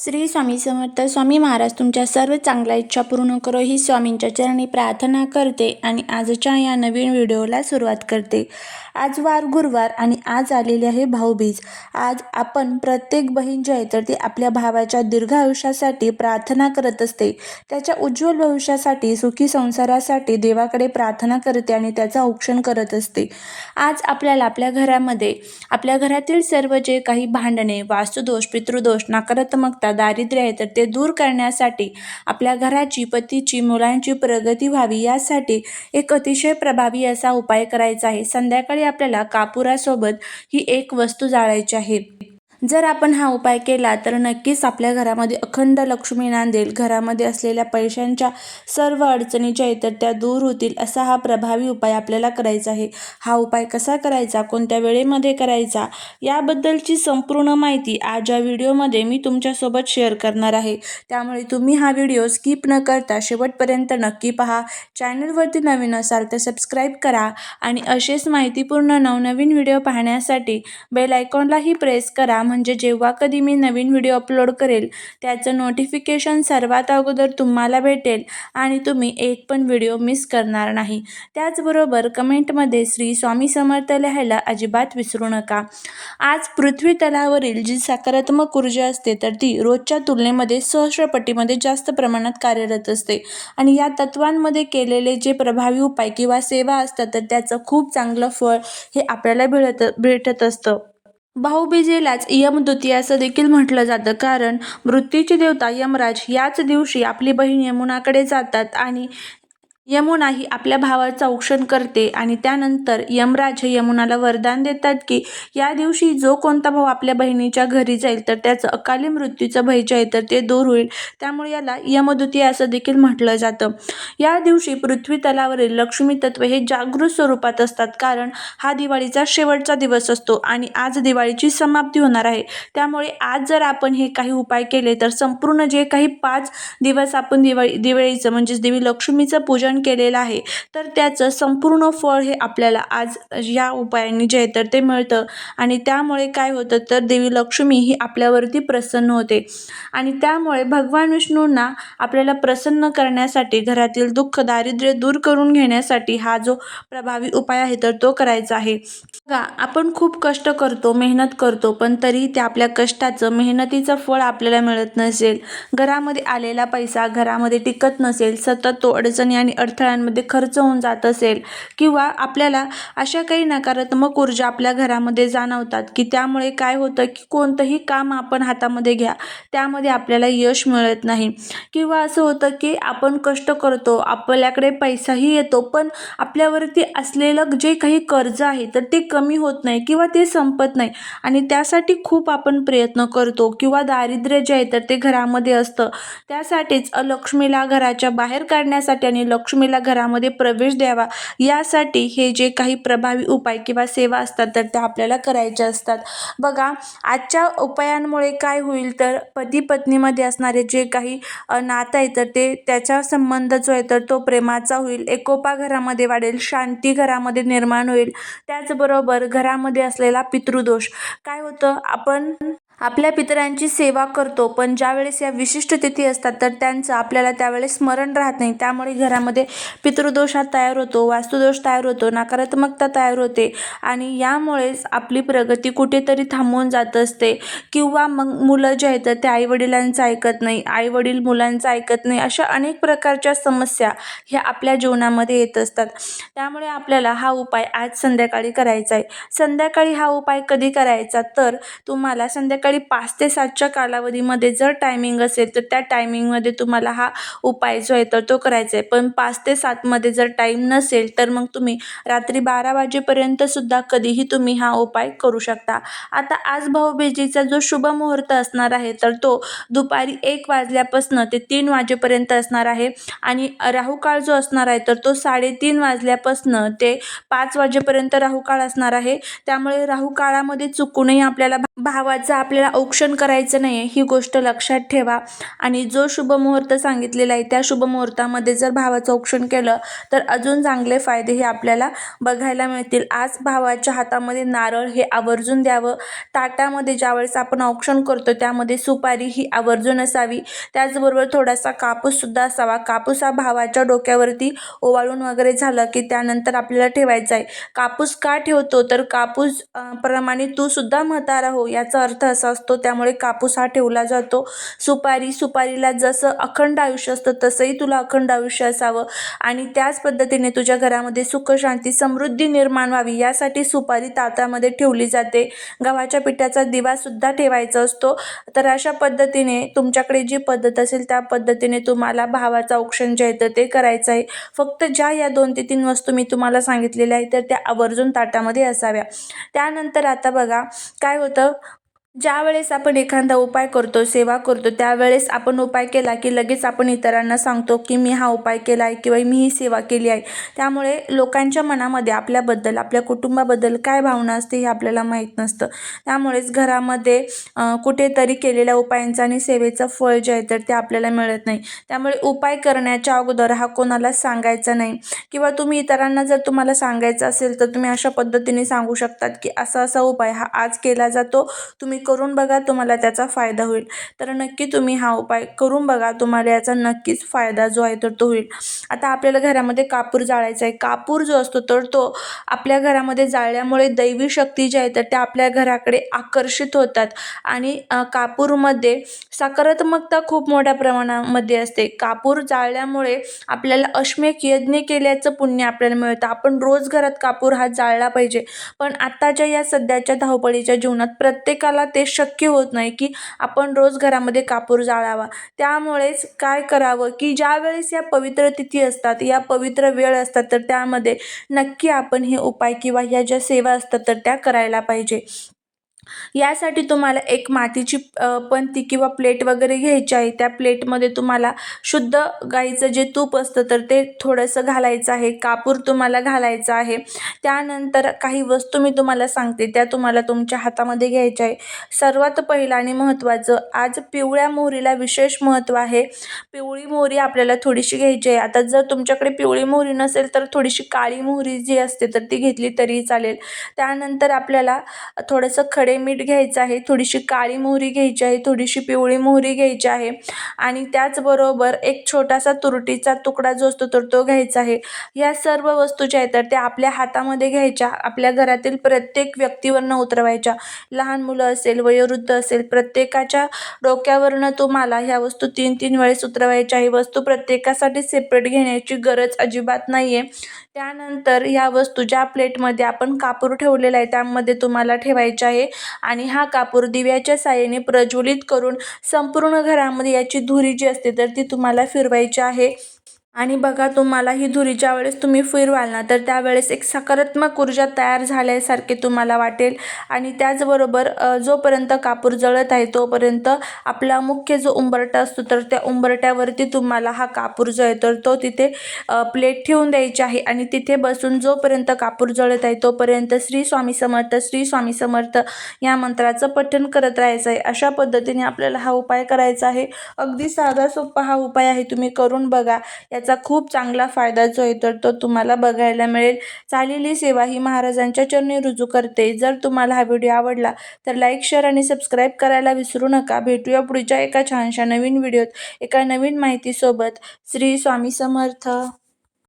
श्री स्वामी समर्थ स्वामी महाराज तुमच्या सर्व चांगल्या इच्छा पूर्ण करो ही स्वामींच्या चरणी प्रार्थना करते आणि आजच्या या नवीन व्हिडिओला सुरुवात करते. आज वार गुरुवार आणि आज आलेली आहे भाऊबीज. आज आपण प्रत्येक बहीण जी आहे तर ती आपल्या भावाच्या दीर्घ आयुष्यासाठी प्रार्थना करत असते. त्याच्या उज्ज्वल भविष्यासाठी सुखी संसारासाठी देवाकडे प्रार्थना करते आणि त्याचं औक्षण करत असते. आज आपल्याला आपल्या घरामध्ये आपल्या घरातील सर्व जे काही भांडणे वास्तुदोष पितृदोष नकारात्मकता दारिद्र्य आहे तर ते दूर करण्यासाठी आपल्या घराची पतीची मुलांची प्रगती व्हावी यासाठी एक अतिशय प्रभावी असा उपाय करायचा आहे. संध्याकाळी आपल्याला कापुरासोबत ही एक वस्तू जाळायची आहे. जर आपण हा उपाय केला तर नक्कीच आपल्या घरामध्ये अखंड लक्ष्मी नांदेल. घरामध्ये असलेल्या पैशांच्या सर्व अडचणी ज्या आहेत तर त्या दूर होतील असा हा प्रभावी उपाय आपल्याला करायचा आहे. हा उपाय कसा करायचा कोणत्या वेळेमध्ये करायचा याबद्दलची संपूर्ण माहिती आज या व्हिडिओमध्ये मी तुमच्यासोबत शेअर करणार आहे. त्यामुळे तुम्ही हा व्हिडिओ स्किप न करता शेवटपर्यंत नक्की पहा. चॅनलवरती नवीन असाल तर सबस्क्राईब करा आणि असेच माहितीपूर्ण नवनवीन व्हिडिओ पाहण्यासाठी बेल आयकॉनलाही प्रेस करा. म्हणजे जेव्हा कधी मी नवीन व्हिडिओ अपलोड करेल त्याचं नोटिफिकेशन सर्वात अगोदर तुम्हाला भेटेल आणि तुम्ही एक पण व्हिडिओ मिस करणार नाही. त्याचबरोबर कमेंटमध्ये श्री स्वामी समर्थ लिहायला अजिबात विसरू नका. आज पृथ्वी तलावरील जी सकारात्मक ऊर्जा असते तर ती रोजच्या तुलनेमध्ये सहस्रपटीमध्ये जास्त प्रमाणात कार्यरत असते. आणि या तत्वांमध्ये केलेले जे प्रभावी उपाय किंवा सेवा असतात तर त्याचं खूप चांगलं फळ हे आपल्याला भेटत भेटत असतं. भाऊबीजेलाच यमदूती असं देखील म्हटलं जातं. कारण मृत्यूची देवता यमराज याच दिवशी आपली बहीण यमुनाकडे जातात आणि यमुना ही आपल्या भावाचं औक्षण करते आणि त्यानंतर यमराज हे यमुनाला वरदान देतात की या दिवशी जो कोणता भाऊ आपल्या बहिणीच्या घरी जाईल तर त्याचं अकाली मृत्यूचं भय जे आहे तर ते दूर होईल. त्यामुळे याला यमदुती असं देखील म्हटलं जातं. या दिवशी पृथ्वी तलावरील लक्ष्मी तत्व हे जागृत स्वरूपात असतात कारण हा दिवाळीचा शेवटचा दिवस असतो आणि आज दिवाळीची समाप्ती होणार आहे. त्यामुळे आज जर आपण हे काही उपाय केले तर संपूर्ण जे काही पाच दिवस आपण दिवाळी दिवाळीचं म्हणजेच देवी लक्ष्मीचं पूजन केलेलं आहे. तर त्याचं संपूर्ण फळ हे आपल्याला आज या उपायांनी जे आहे तर ते मिळतं. आणि त्यामुळे काय होतं तर देवी लक्ष्मी ही आपल्यावरती प्रसन्न होते. आणि त्यामुळे भगवान विष्णूंना आपल्याला प्रसन्न करण्यासाठी घरातील दुःख दारिद्र्य दूर करून घेण्यासाठी हा जो प्रभावी उपाय आहे तर तो करायचा आहे. बघा आपण खूप कष्ट करतो मेहनत करतो पण तरी त्या आपल्या कष्टाचं मेहनतीचं फळ आपल्याला मिळत नसेल. घरामध्ये आलेला पैसा घरामध्ये टिकत नसेल सतत तो अडचणी आणि अडथळ्यांमध्ये खर्च होऊन जात असेल किंवा आपल्याला अशा काही नकारात्मक ऊर्जा आपल्या घरामध्ये जाणवतात की त्यामुळे काय होतं की कोणतंही काम आपण हातामध्ये घ्या त्यामध्ये आपल्याला यश मिळत नाही. किंवा असं होतं की आपण कष्ट करतो आपल्याकडे पैसाही येतो पण आपल्यावरती असलेलं जे काही कर्ज आहे तर ते कमी होत नाही किंवा ते संपत नाही. आणि त्यासाठी खूप आपण प्रयत्न करतो किंवा दारिद्र्य जे आहे तर ते घरामध्ये असतं. त्यासाठीच लक्ष्मीला घराच्या बाहेर काढण्यासाठी आणि लक्ष्मीला घरामध्ये प्रवेश द्यावा. यासाठी हे जे काही प्रभावी उपाय किंवा सेवा असतात तर त्या आपल्याला करायच्या असतात. बघा आजच्या उपायांमुळे काय होईल तर पती पत्नीमध्ये असणारे जे काही नातं आहे तर ते त्याचा संबंध जो आहे तर तो प्रेमाचा होईल. एकोपा घरामध्ये वाढेल शांती घरामध्ये निर्माण होईल. त्याचबरोबर घरामध्ये असलेला पितृदोष. काय होतं? आपण आपल्या पितरांची सेवा करतो पण ज्यावेळेस या विशिष्ट तिथी असतात तर त्यांचं आपल्याला त्यावेळेस स्मरण राहत नाही. त्यामुळे घरामध्ये पितृदोष हा तयार होतो वास्तुदोष तयार होतो नकारात्मकता तयार होते आणि यामुळेच आपली प्रगती कुठेतरी थांबून जात असते. किंवा मग मुलं जे आहेत ते आईवडिलांचं ऐकत नाही आईवडील मुलांचं ऐकत नाही अशा अनेक प्रकारच्या समस्या ह्या आपल्या जीवनामध्ये येत असतात. त्यामुळे आपल्याला हा उपाय आज संध्याकाळी करायचा आहे. संध्याकाळी हा उपाय कधी करायचा? तर तुम्हाला संध्याकाळी सकाळी पाच ते सातच्या कालावधीमध्ये जर टायमिंग असेल तर त्या टायमिंगमध्ये तुम्हाला हा उपाय जो आहे तर तो करायचा आहे. पण पाच ते सातमध्ये जर टाईम नसेल तर मग तुम्ही रात्री बारा वाजेपर्यंत सुद्धा कधीही तुम्ही हा उपाय करू शकता. आता आज भाऊबीजेचा जो शुभ मुहूर्त असणार आहे तर तो दुपारी एक वाजल्यापासून ते तीन वाजेपर्यंत असणार आहे. आणि राहुकाळ जो असणार आहे तर तो साडेतीन वाजल्यापासून ते पाच वाजेपर्यंत राहुकाळ असणार आहे. त्यामुळे राहुकाळामध्ये चुकूनही आपल्याला भावाचा आपल्या आपल्याला औक्षण करायचं नाही आहे ही गोष्ट लक्षात ठेवा. आणि जो शुभ मुहूर्त सांगितलेला आहे त्या शुभ मुहूर्तामध्ये जर भावाचं औक्षण केलं तर अजून चांगले फायदे हे आपल्याला बघायला मिळतील. आज भावाच्या हातामध्ये नारळ हे आवर्जून द्यावं. ताटामध्ये ज्यावेळेस आपण औक्षण करतो त्यामध्ये सुपारी ही आवर्जून असावी. त्याचबरोबर थोडासा कापूससुद्धा असावा. कापूस हा भावाच्या डोक्यावरती ओवाळून वगैरे झालं की त्यानंतर आपल्याला ठेवायचा आहे. कापूस का ठेवतो? तर कापूस प्रमाणे तू सुद्धा म्हातारा हो याचा अर्थ असा असतो त्यामुळे कापूस हा ठेवला जातो. सुपारी सुपारीला जसं अखंड आयुष्य असतं तसंही तुला अखंड आयुष्य असावं. आणि त्याच पद्धतीने तुझ्या घरामध्ये सुख शांती समृद्धी निर्माण व्हावी यासाठी सुपारी तातामध्ये ठेवली जाते. गव्हाच्या पिठाचा दिवासुद्धा ठेवायचा असतो. तर अशा पद्धतीने तुमच्याकडे जी पद्धत असेल त्या पद्धतीने तुम्हाला भावाचं औक्षण जे आहे तर ते करायचं आहे. फक्त ज्या या दोन ते तीन वस्तू मी तुम्हाला सांगितलेल्या आहेत तर त्या आवर्जून ताटामध्ये असाव्या. त्यानंतर आता बघा काय होतं? ज्यावेळेस आपण एखादा उपाय करतो सेवा करतो त्यावेळेस आपण उपाय केला की लगेच आपण इतरांना सांगतो की मी हा उपाय केला आहे किंवा मी ही सेवा केली आहे. त्यामुळे लोकांच्या मनामध्ये आपल्याबद्दल आपल्या कुटुंबाबद्दल काय भावना असते हे आपल्याला माहीत नसतं. त्यामुळेच घरामध्ये कुठेतरी केलेल्या उपायांचं आणि सेवेचं फळ जे आहे तर ते आपल्याला मिळत नाही. त्यामुळे उपाय करण्याच्या अगोदर हा कोणाला सांगायचा नाही. किंवा तुम्ही इतरांना जर तुम्हाला सांगायचं असेल तर तुम्ही अशा पद्धतीने सांगू शकतात की असा असा उपाय हा आज केला जातो. तुम्ही करून बघा तुम्हाला त्याचा फायदा होईल. तर नक्की तुम्ही हा उपाय करून बघा तुम्हाला याचा नक्कीच फायदा जो आहे तर तो होईल. आता आपल्याला घरामध्ये कापूर जाळायचा आहे. कापूर जो असतो तर तो आपल्या घरामध्ये जाळल्यामुळे दैवी शक्ती जी आहे तर त्या आपल्या घराकडे आकर्षित होतात. आणि कापूरमध्ये सकारात्मकता खूप मोठ्या प्रमाणामध्ये असते. कापूर जाळल्यामुळे आपल्याला अश्मेक यज्ञ केल्याचं पुण्य आपल्याला मिळतं. आपण रोज घरात कापूर हा जाळला पाहिजे. पण आत्ताच्या या सध्याच्या धावपळीच्या जीवनात प्रत्येकाला ते शक्य होत नाही की आपण रोज घरामध्ये कापूर जाळावा. त्यामुळेच काय करावं की ज्यावेळेस या पवित्र तिथी असतात या पवित्र वेळ असतात तर त्यामध्ये नक्की आपण हे उपाय किंवा ह्या ज्या सेवा असतात तर त्या करायला पाहिजे. यासाठी तुम्हाला एक मातीची पंती किंवा प्लेट वगैरे घ्यायची आहे. त्या प्लेटमध्ये तुम्हाला शुद्ध गाईचं जे तूप असतं तर ते थोडंसं घालायचं आहे. कापूर तुम्हाला घालायचं आहे. त्यानंतर काही वस्तू मी तुम्हाला सांगते. त्या तुम्हाला तुमच्या हातामध्ये घ्यायच्या आहे. सर्वात पहिलं आणि महत्त्वाचं आज पिवळ्या मोहरीला विशेष महत्त्व आहे. पिवळी मोहरी आपल्याला थोडीशी घ्यायची आहे. आता जर तुमच्याकडे पिवळी मोहरी नसेल तर थोडीशी काळी मोहरी जी असते तर ती घेतली तरी चालेल. त्यानंतर आपल्याला थोडंसं खडे मीठ घ्यायचं आहे थोडीशी काळी मोहरी घ्यायची आहे थोडीशी पिवळी मोहरी घ्यायची आहे आणि त्याचबरोबर एक छोटासा तुरटीचा तुकडा जो असतो तर तो घ्यायचा आहे. या सर्व वस्तू ज्या आहेत तर त्या आपल्या हातामध्ये घ्यायच्या आपल्या घरातील प्रत्येक व्यक्तीवरनं उतरवायच्या. लहान मुलं असेल वयोवृद्ध असेल प्रत्येकाच्या डोक्यावरनं तुम्हाला ह्या वस्तू तीन तीन वेळेस उतरवायच्या आहे. वस्तू प्रत्येकासाठी सेपरेट घेण्याची गरज अजिबात नाही आहे त्यानंतर ह्या वस्तू ज्या प्लेटमध्ये आपण कापूर ठेवलेला आहे त्यामध्ये तुम्हाला ठेवायच्या आहे. आणि हा कापूर दिव्याच्या साहाय्याने प्रज्वलित करून संपूर्ण घरामध्ये याची धुरी जी असते तर ती तुम्हाला फिरवायची आहे. आणि बघा तुम्हाला ही धुरीच्या वेळेस तुम्ही फिरवाल ना तर त्यावेळेस एक सकारात्मक ऊर्जा तयार झाल्यासारखे तुम्हाला वाटेल. आणि त्याचबरोबर जोपर्यंत कापूर जळत आहे तोपर्यंत आपला मुख्य जो उंबरटा असतो तर त्या उंबरट्यावरती तुम्हाला हा कापूर जो आहे तर तो तिथे प्लेट ठेवून द्यायची आहे. आणि तिथे बसून जोपर्यंत कापूर जळत आहे तोपर्यंत श्री स्वामी समर्थ श्री स्वामी समर्थ या मंत्राचं पठण करत राहायचं आहे. अशा पद्धतीने आपल्याला हा उपाय करायचा आहे. अगदी साधा सोपा हा उपाय आहे. तुम्ही करून बघा. याचा खूप चांगला फायदा जो आहे तर तो तुम्हाला बघायला मिळेल. चालेली सेवा ही महाराजांच्या चरणी रुजू करते. जर तुम्हाला हा व्हिडिओ आवडला तर लाईक शेअर आणि सबस्क्राईब करायला विसरू नका. भेटूया पुढच्या एका छानशा नवीन व्हिडिओत एका नवीन माहितीसोबत. श्री स्वामी समर्थ.